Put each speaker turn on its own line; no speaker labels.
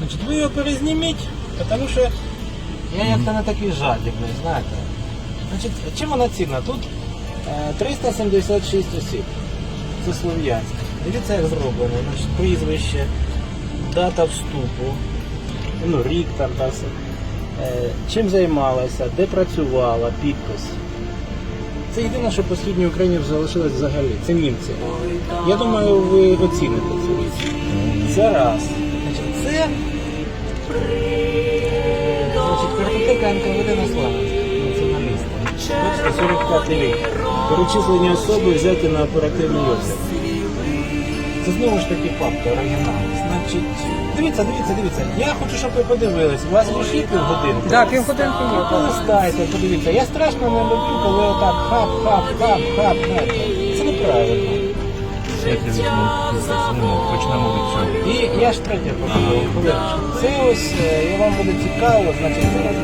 Значить, ви його перезніміть, тому що я як-то не такий жадібний, знаєте. Значить, чим вона цінна? Тут е, 376 осіб. Це слов'янське. Дивіться, як зроблено. Значить, прізвище, дата вступу, ну, рік там, та все. Е, чим займалася, де працювала, підпис. Це єдине, що по східній Україні залишилось взагалі. Це німці. Я думаю, ви оціните це. Це раз. Це значить, картотека НКВД на Славянськ, націоналіста. 45 рік. Перечислені особи взяті на оперативний обсяг. Це знову ж таки папка оригінал. Значить, дивіться, дивіться, дивіться. Я хочу, щоб ви подивились. У вас ж є півгодинки.
Да, півгодинки є.
Полистайте, подивіться. Я страшно не люблю, коли отак хап, хап, хап, хап, знаєте. Це неправильно.
Як я візьму, ну, почнемо від цього.
І я ж третє. Хвилиночку. Це ось, і вам буде цікаво, значить, зараз